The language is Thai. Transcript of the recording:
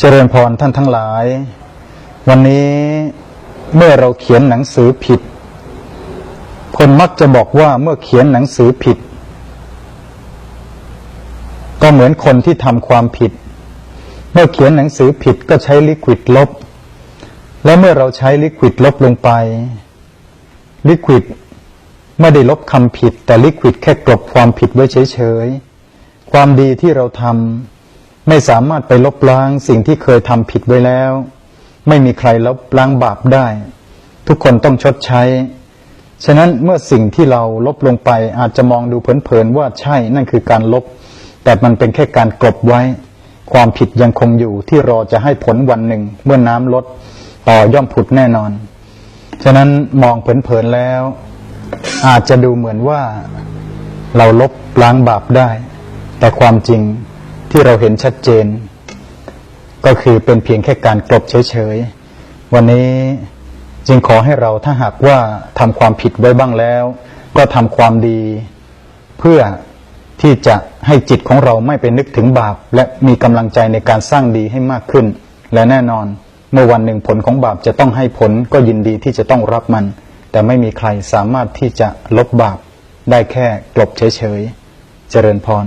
เจริญพรท่านทั้งหลาย วันนี้เมื่อเราเขียนหนังสือผิด คนมักจะบอกว่าเมื่อเขียนหนังสือผิด ก็เหมือนคนที่ทำความผิด เมื่อเขียนหนังสือผิดก็ใช้ลิควิดลบ และเมื่อเราใช้ลิควิดลบลงไป ลิควิดไม่ได้ลบคำผิด แต่ลิควิดแค่กลบความผิดไว้เฉยๆ ความดีที่เราทำ ไม่สามารถไปลบล้างสิ่งที่เคยทำผิดไว้แล้ว ไม่มีใครลบล้างบาปได้ ทุกคนต้องชดใช้ ฉะนั้นเมื่อสิ่งที่เราลบลงไปอาจจะมองดูเผินๆว่าใช่นั่นคือการลบ แต่มันเป็นแค่การกลบไว้ ความผิดยังคงอยู่ที่รอจะให้ผลวันหนึ่ง เมื่อน้ำลดต่อย่อมผุดแน่นอน ฉะนั้นมองเผินๆแล้ว อาจจะดูเหมือนว่า เราลบล้างบาปได้ แต่ความจริง ที่เราเห็นชัดเจน ก็คือเป็นเพียงแค่การกลบเฉยๆ วันนี้จึงขอให้เราถ้าหากว่าทำความผิดไว้บ้างแล้ว ก็ทำความดี เพื่อที่จะให้จิตของเราไม่ไปนึกถึงบาป และมีกำลังใจในการสร้างดีให้มากขึ้น และแน่นอนเมื่อวันหนึ่งผลของบาปจะต้องให้ผลก็ยินดีที่จะต้องรับมัน แต่ไม่มีใครสามารถที่จะลบบาป ได้แค่กลบเฉยๆ เจริญพร